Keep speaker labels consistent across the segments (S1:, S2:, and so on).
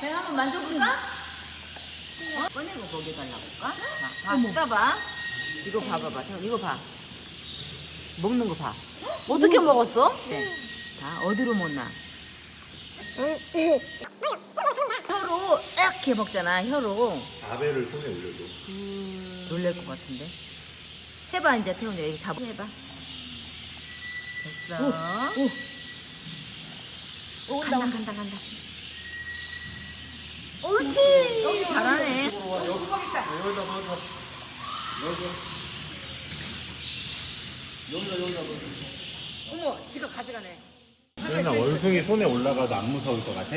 S1: 배 한번 만져볼까? 어? 꺼내고 거기 갈라볼까? 자, 봐. 이거 봐봐봐. 자, 이거 봐. 먹는 거 봐. 어떻게 먹었어? 네. 자, 어디로 먹나? 이렇게 먹잖아, 혀로.
S2: 아베를 손에 올려줘.
S1: 놀랄 것 같은데. 해봐, 이제 태훈이 여기 잡아. 해봐. 됐어. 간다, 간다, 간다. 옳지. 잘하네. 어머, 지가 가져가네.
S2: 소연아 원숭이 손에 올라가도 안 무서울 것 같아?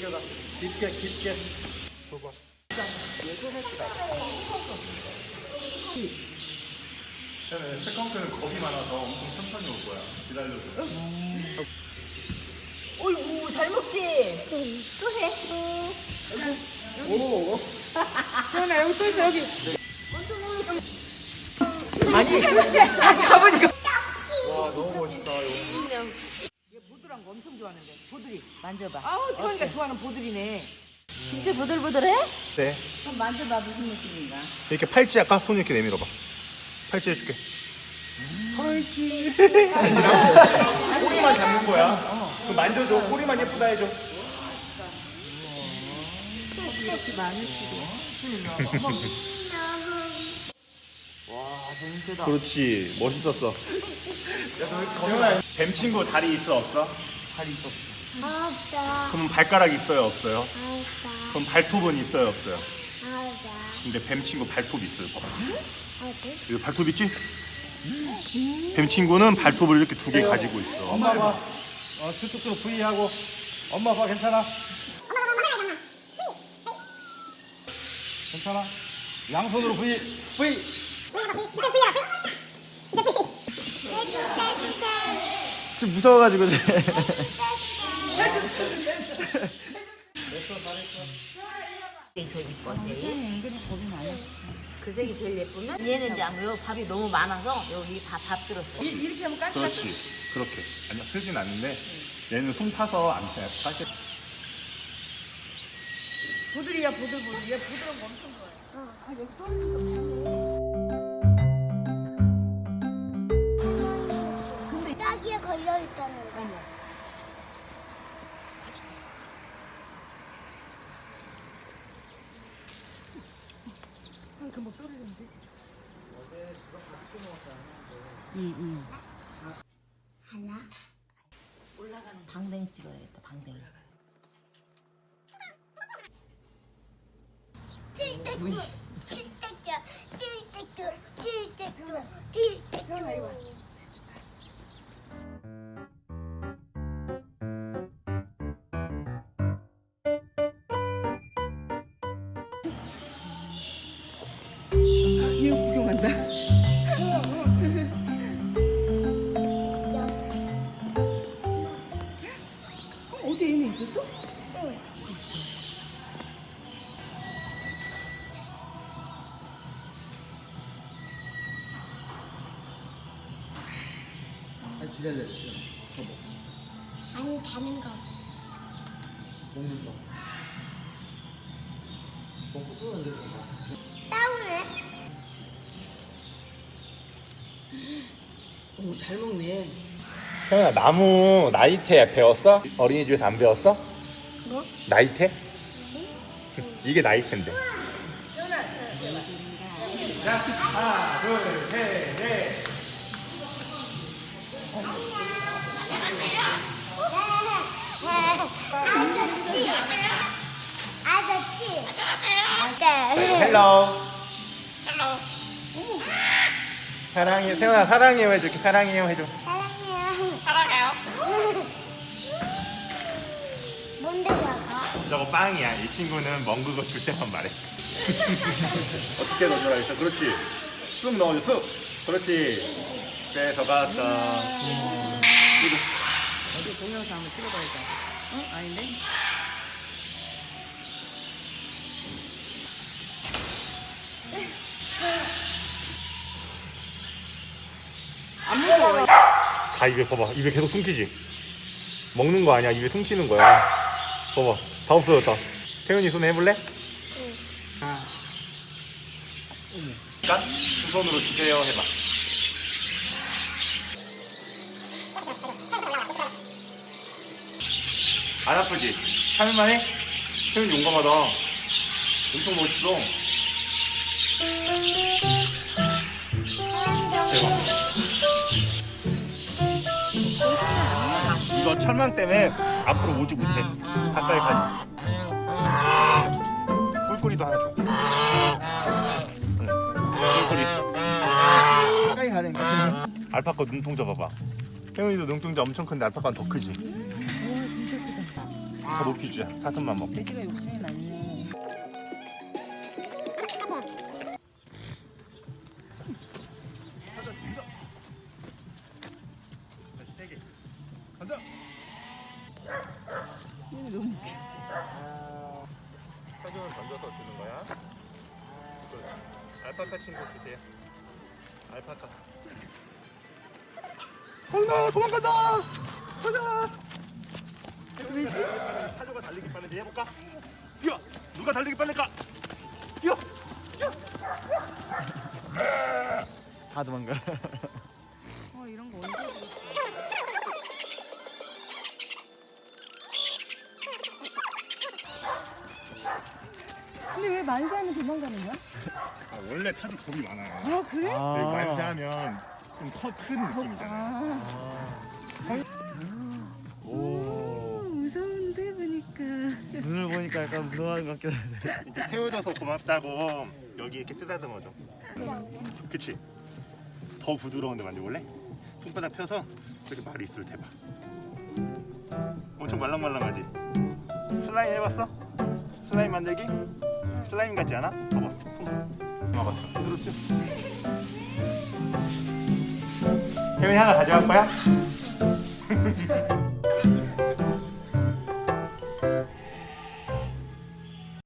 S2: 속에다 깊게 깊게. 줘봐. 쟤는 세컨크는 겁이 많아서 엄청 천천히 올 거야. 기다려줘.
S1: 어이구, 잘 먹지? 또 해.
S3: 태연아 여기 또 있어 여기.
S1: 아니, 다 잡으니까.
S2: 와 너무 멋있다.
S3: 얘 보드란 거 엄청 좋아하는데 보드리.
S1: 만져봐.
S3: 아우 태연이가 좋아하는 보드리네.
S1: 진짜 부들부들해?
S2: 네.
S1: 한번 만져봐, 무슨 느낌인가?
S2: 이렇게 팔찌 아까 손 이렇게 내밀어봐. 팔찌 해줄게. 팔찌. 꼬리만 잡는 거야. 그 만져줘. 꼬리만 예쁘다 해줘.
S4: 와, 재밌다.
S2: 그렇지. 멋있었어. 태연아, 뱀 친구 다리 있어 없어?
S4: 다리 있어.
S5: 없다.
S2: 그럼 발가락 있어요 없어요?
S5: 없다.
S2: 그럼 발톱은 있어요 없어요?
S5: 없다.
S2: 근데 뱀 친구 발톱 있어요. 봐봐.
S5: 어디?
S2: 여기 발톱 있지? 뱀 친구는 발톱을 이렇게 두 개 가지고 있어.
S6: 엄마 봐. 어, 수축수로 V 하고. 엄마 봐, 괜찮아? 괜찮아? 양손으로 V, V.
S4: 지금 무서워가지고.
S1: 이게 제일 이뻐, 제일. 그 색이 제일 예쁘면 얘는 이제 아무 밥이 너무 많아서 여기 다 밥 들었어.
S3: 이렇게 하면 가스
S2: 그렇지. 그렇게. 아니, 쓰진 않는데 얘는 손 타서 안 돼. 사실
S3: 보드리야 보드 보드. 얘 보드란 거 엄청 좋아해. 아 여기 또 있어.
S5: 딱이에 걸려 있다는 거. 하나.
S1: 방댕이 찍어야겠다, 방댕이.
S5: 틸택도, 틸택도, 틸택도, 틸택도, 틸택도.
S4: 기다려.
S5: 아니 다는 거.
S4: 먹는 거. 먹고 뜨는데, 뭐.
S5: 따오네.
S3: 오 잘 먹네.
S2: 태연아, 나무 나이테 배웠어? 어린이집에서 안 배웠어?
S5: 뭐?
S2: 나이테? 이게 나이테인데.
S6: 하나, 둘, 셋, 넷.
S2: 헬로. 사랑해, 세훈아 사랑해요 해줘. 이렇게 사랑해요 해줘.
S5: 사랑해요. 사랑해요. 뭔데 저거?
S2: 저거 빵이야. 이 친구는 먼 그거 줄 때만 말해. 어떻게 넣어주라 했어? 그렇지. 쑥 넣어줘, 쑥. 그렇지. 그래, 더 갔다.
S1: 어디 동영상 한번 찍어봐야지. 어? 아닌데? 안 무서워.
S2: 다 입에 봐봐. 입에 계속 숨기지. 먹는 거 아니야. 입에 숨기는 거야. 봐봐. 다 없어졌다. 태훈이 손에 해볼래? 응. 짠. 두 손으로 주세요. 해봐. 안 아프지? 참을만해? 태훈이 용감하다. 엄청 멋있어. 대박. 이거 철망 때문에 앞으로 오지 못해. 가까이 가지. 꿀꿀이도 하나 줘. 응. 꿀꿀이.
S4: 가까이 가라니까.
S2: 알파카 눈동자 봐봐. 태훈이도 눈동자 엄청 큰데 알파카는 더 크지. 더 높이 주자. 사슴만 먹게.
S1: 돼지가 욕심이 많네.
S2: 세게. 가자.
S1: 너무 웃겨.
S2: 사슴을 던져서 주는 거야. 그렇지. 알파카 친구 주세요. 알파카. 간다 도망간다. 가자. 왜지? 타조가 달리기 빠른지 해볼까? 뛰어. 누가 달리기 빠를까? 뛰어. 뛰어.
S4: 다 도망가.
S1: 어 이런 거 언제.
S3: 근데 왜 만세하면 도망가는 거야?
S2: 아, 원래 타조 겁이 많아요.
S3: 아 그래?
S2: 그리고 만세하면 좀 커, 큰 느낌이잖아요. 오.
S3: 무서운데 보니까.
S4: 눈을 보니까 약간 무서워하는 것 같긴 한데.
S2: 이제 태워줘서 고맙다고 여기 이렇게 쓰다듬어줘. 그치? 더 부드러운데 만져볼래? 손바닥 펴서 이렇게 말이 있을 대봐. 엄청 말랑말랑하지? 슬라임 해봤어? 슬라임 만들기? 슬라임 같지 않아? 봐봐. 손. 먹었어. 부드럽죠? 혜연이 하나 가져갈 거야?